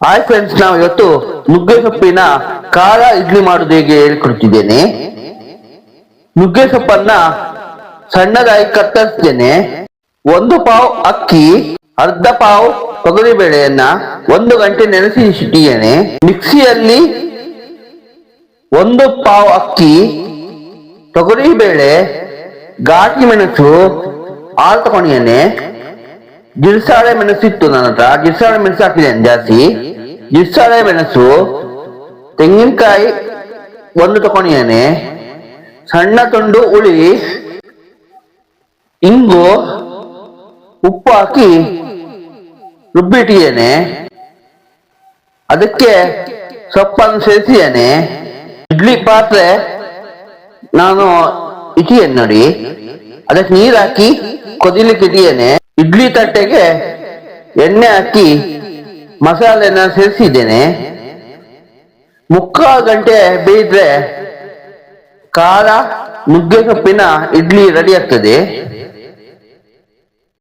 Hi friends ನಾವು ಇವತ್ತು ನುಗ್ಗೆ ಸೊಪ್ಪಿನ ಖಾರ ಇಡ್ಲಿ ಮಾಡುವುದು ಹೇಗೆ ಹೇಳ್ಕೊಡ್ತಿದ್ದೇನೆ. ನುಗ್ಗೆ ಸೊಪ್ಪನ್ನ ಸಣ್ಣದಾಗಿ ಕತ್ತರಿಸ್ತೇನೆ ಒಂದು ಪಾವ್ ಅಕ್ಕಿ, ಅರ್ಧ ಪಾವ್ ತೊಗರಿ ಬೇಳೆಯನ್ನ ಒಂದು ಗಂಟೆ ನೆನೆಸಿ ಇಟ್ಟಿದ್ದೇನೆ. ಮಿಕ್ಸಿಯಲ್ಲಿ ಒಂದು ಪಾವ್ ಅಕ್ಕಿ, ತೊಗರಿ ಬೇಳೆ ಘಾಟಿ ಮೆಣಸು ಹಾಲು ತಗೊಂಡಿದ್ದೇನೆ. ಗಿರ್ಸಾಳೆ ಮೆಣಸು ಇತ್ತು ನನ್ನ ಹತ್ರ ಗಿರ್ಸಾಳೆ ಮೆಣಸು ಹಾಕಿದ್ದೇನೆ ಜಾಸ್ತಿ ಗಿರ್ಸಾಳೆ ಮೆಣಸು ತೆಂಗಿನಕಾಯಿ ಒಂದು ತಕೊಂಡಿದ್ದೇನೆ ಸಣ್ಣ ತುಂಡು ಉಳಿ ಇಂಗು ಉಪ್ಪು ಹಾಕಿ ರುಬ್ಬಿಟ್ಟಿದ್ದೇನೆ ಅದಕ್ಕೆ ಸೊಪ್ಪನ್ನು ಸೇರಿಸಿದ್ದೇನೆ ಇಡ್ಲಿ ಪಾತ್ರೆ ನಾನು ಇಟ್ಟಿದ್ದೇನೆ ನೋಡಿ ಅದಕ್ಕೆ ನೀರು ಹಾಕಿ ಕೊದಿಲಿಕ್ಕೆ ಇಟ್ಟಿದ್ದೇನೆ ಇಡ್ಲಿ ತಟ್ಟೆಗೆ ಎಣ್ಣೆ ಹಾಕಿ ಮಸಾಲೆನ ಸೇರಿಸಿದ್ದೇನೆ. ಮುಕ್ಕಾಲು ಗಂಟೆ ಬೇಯಿದ್ರೆ ಖಾರ ನುಗ್ಗೆ ಸೊಪ್ಪಿನ ಇಡ್ಲಿ ರೆಡಿ ಆಗ್ತದೆ.